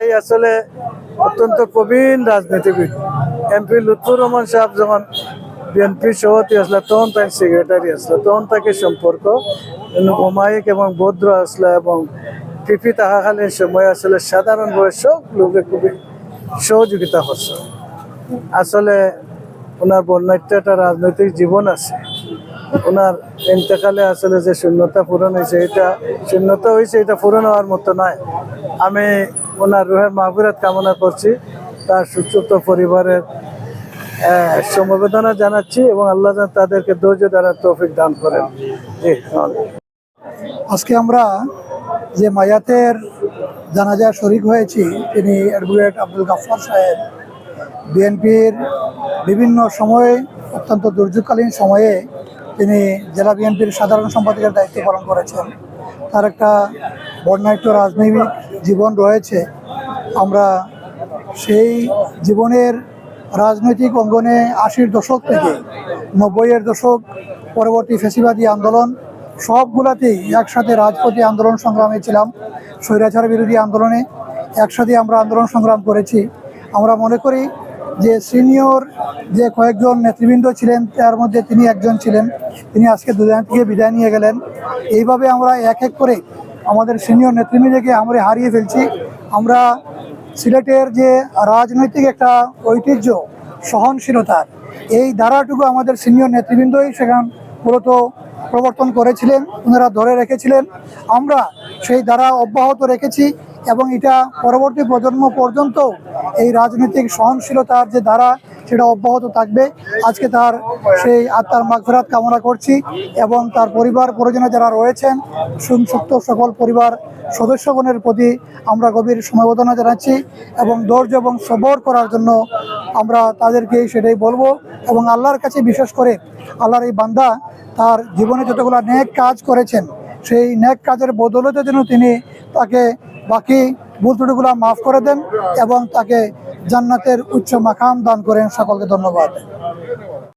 এই আসলে অত্যন্ত প্রবীণ রাজনীতিবিদ। এমপি লুৎফুর রহমান সাহেব যখন বিএনপি সভাপতি আসলে তখন তাই সেক্রেটারি আসলে, তখন তাকে সম্পর্ক ওমায়িক এবং ভদ্র আসলে এবং পিপি থাকাকালীন সময় আসলে সাধারণভাবে সব লোকে খুবই সহযোগিতা করছে। আসলে ওনার বর্ণাঢ্য একটা রাজনৈতিক জীবন আছে। ওনার ইন্তেকালে আসলে যে শূন্যতা পূরণ হয়েছে, এটা শূন্যতা হয়েছে, এটা পূরণ হওয়ার মতো নয়। আমি ওনার রুহের মাহবুরাত কামনা করছি, তার সুচ্যুত পরিবারের সমবেদনা জানাচ্ছি এবং আল্লাহ তাদেরকে ধৈর্য দ্বারা তৌফিক দান করেন। আজকে আমরা যে মায়াতের জানাজা শরিক হয়েছি, তিনি অ্যাডভোকেট আব্দুল গাফার সাহেব, বিএনপির বিভিন্ন সময়ে, অত্যন্ত দুর্যোগকালীন সময়ে তিনি জেলা বিএনপির সাধারণ সম্পাদকের দায়িত্ব পালন করেছেন। তার একটা বর্ণাঢ্য রাজনৈতিক জীবন রয়েছে। আমরা সেই জীবনের রাজনৈতিক অঙ্গনে আশির দশক থেকে নব্বইয়ের দশক পরবর্তী ফেসিবাদী আন্দোলন সবগুলাতেই একসাথে রাজপথে আন্দোলন সংগ্রামে ছিলাম, স্বৈরাচার বিরোধী আন্দোলনে একসাথে আমরা আন্দোলন সংগ্রাম করেছি। আমরা মনে করি যে সিনিয়র যে কয়েকজন নেতৃবৃন্দ ছিলেন, তার মধ্যে তিনি একজন ছিলেন। তিনি আজকে দুজন থেকে বিদায় নিয়ে গেলেন। এইভাবে আমরা এক এক করে আমাদের সিনিয়র নেতৃবৃন্দকে আমরা হারিয়ে ফেলছি। আমরা সিলেটের যে রাজনৈতিক একটা ঐতিহ্য, সহনশীলতার, এই ধারাটুকু আমাদের সিনিয়র নেতৃবৃন্দই সেখান মূলত প্রবর্তন করেছিলেন, ওনারা ধরে রেখেছিলেন। আমরা সেই ধারা অব্যাহত রেখেছি এবং এটা পরবর্তী প্রজন্ম পর্যন্ত এই রাজনৈতিক সহনশীলতার যে ধারা সেটা অব্যাহত থাকবে। আজকে তার সেই আত্মার মাগফেরাত কামনা করছি এবং তার পরিবার পরিজনে যারা রয়েছেন সংযুক্ত সকল পরিবার সদস্যগণের প্রতি আমরা গভীর সমবেদনা জানাচ্ছি এবং ধৈর্য এবং সবর করার জন্য আমরা তাদেরকে সেটাই বলব এবং আল্লাহর কাছে বিশেষ করে আল্লাহর এই বান্দা তার জীবনে যতগুলো নেক কাজ করেছেন, সেই নেক কাজের বদলতে যেন তিনি তাকে বাকি ভুল ত্রুটিগুলো মাফ করে দেন এবং তাকে জান্নাতের উচ্চ মাকাম দান করেন সকলকে ধন্যবাদ।